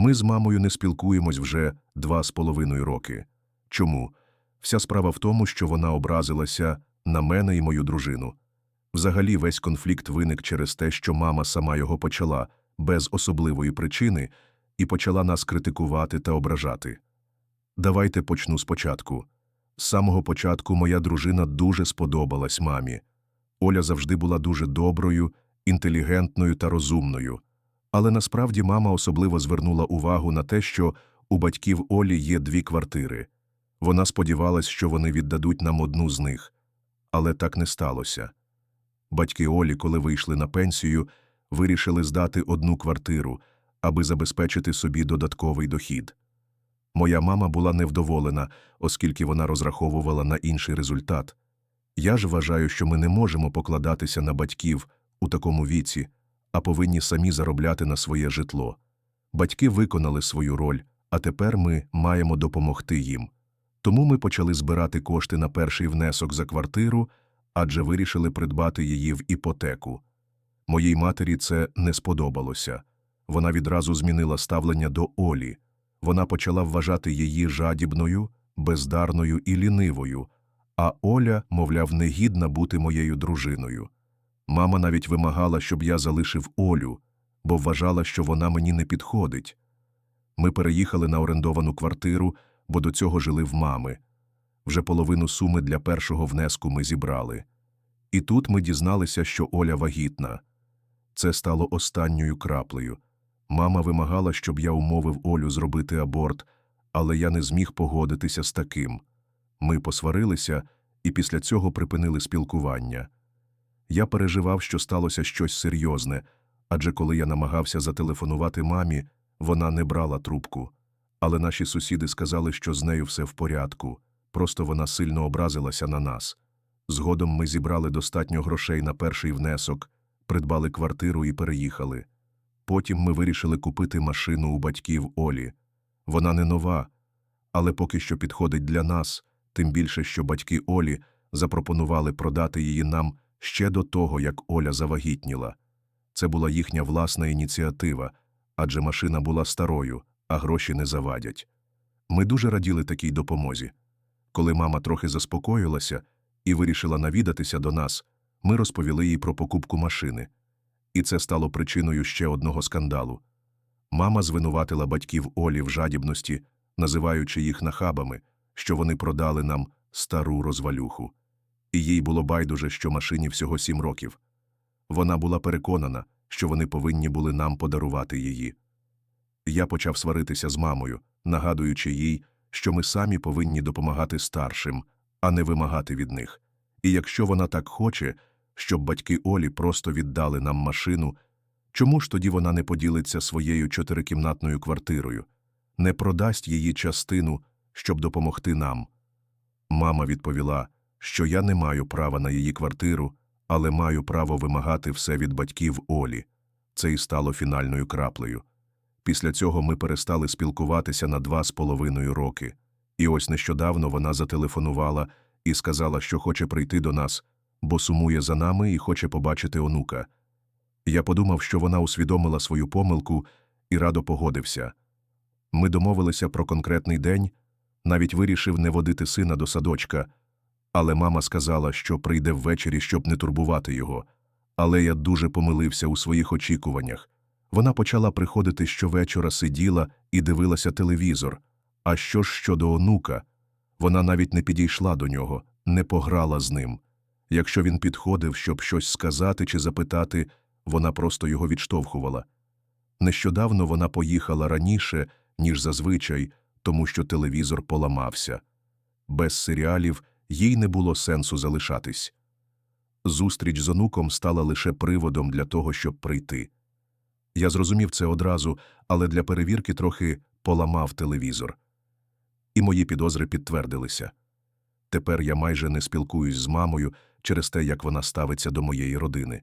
Ми з мамою не спілкуємось вже два з половиною роки. Чому? Вся справа в тому, що вона образилася на мене і мою дружину. Взагалі весь конфлікт виник через те, що мама сама його почала, без особливої причини, і почала нас критикувати та ображати. Давайте почну спочатку. З самого початку моя дружина дуже сподобалась мамі. Оля завжди була дуже доброю, інтелігентною та розумною. Але насправді мама особливо звернула увагу на те, що у батьків Олі є дві квартири. Вона сподівалась, що вони віддадуть нам одну з них. Але так не сталося. Батьки Олі, коли вийшли на пенсію, вирішили здати одну квартиру, аби забезпечити собі додатковий дохід. Моя мама була невдоволена, оскільки вона розраховувала на інший результат. Я ж вважаю, що ми не можемо покладатися на батьків у такому віці, а повинні самі заробляти на своє житло. Батьки виконали свою роль, а тепер ми маємо допомогти їм. Тому ми почали збирати кошти на перший внесок за квартиру, адже вирішили придбати її в іпотеку. Моїй матері це не сподобалося. Вона відразу змінила ставлення до Олі. Вона почала вважати її жадібною, бездарною і лінивою, а Оля, мовляв, негідна бути моєю дружиною. Мама навіть вимагала, щоб я залишив Олю, бо вважала, що вона мені не підходить. Ми переїхали на орендовану квартиру, бо до цього жили в мами. Вже половину суми для першого внеску ми зібрали. І тут ми дізналися, що Оля вагітна. Це стало останньою краплею. Мама вимагала, щоб я умовив Олю зробити аборт, але я не зміг погодитися з таким. Ми посварилися і після цього припинили спілкування. Я переживав, що сталося щось серйозне, адже коли я намагався зателефонувати мамі, вона не брала трубку. Але наші сусіди сказали, що з нею все в порядку, просто вона сильно образилася на нас. Згодом ми зібрали достатньо грошей на перший внесок, придбали квартиру і переїхали. Потім ми вирішили купити машину у батьків Олі. Вона не нова, але поки що підходить для нас, тим більше, що батьки Олі запропонували продати її нам ще до того, як Оля завагітніла. Це була їхня власна ініціатива, адже машина була старою, а гроші не завадять. Ми дуже раділи такій допомозі. Коли мама трохи заспокоїлася і вирішила навідатися до нас, ми розповіли їй про покупку машини. І це стало причиною ще одного скандалу. Мама звинуватила батьків Олі в жадібності, називаючи їх нахабами, що вони продали нам стару розвалюху. І їй було байдуже, що машині всього сім років. Вона була переконана, що вони повинні були нам подарувати її. Я почав сваритися з мамою, нагадуючи їй, що ми самі повинні допомагати старшим, а не вимагати від них. І якщо вона так хоче, щоб батьки Олі просто віддали нам машину, чому ж тоді вона не поділиться своєю чотирикімнатною квартирою, не продасть її частину, щоб допомогти нам? Мама відповіла, що я не маю права на її квартиру, але маю право вимагати все від батьків Олі. Це і стало фінальною краплею. Після цього ми перестали спілкуватися на два з половиною роки. І ось нещодавно вона зателефонувала і сказала, що хоче прийти до нас, бо сумує за нами і хоче побачити онука. Я подумав, що вона усвідомила свою помилку і радо погодився. Ми домовилися про конкретний день, навіть вирішив не водити сина до садочка, але мама сказала, що прийде ввечері, щоб не турбувати його. Але я дуже помилився у своїх очікуваннях. Вона почала приходити щовечора, сиділа і дивилася телевізор. А що ж щодо онука? Вона навіть не підійшла до нього, не пограла з ним. Якщо він підходив, щоб щось сказати чи запитати, вона просто його відштовхувала. Нещодавно вона поїхала раніше, ніж зазвичай, тому що телевізор поламався. Без серіалів їй не було сенсу залишатись. Зустріч з онуком стала лише приводом для того, щоб прийти. Я зрозумів це одразу, але для перевірки трохи поламав телевізор. І мої підозри підтвердилися. Тепер я майже не спілкуюсь з мамою через те, як вона ставиться до моєї родини.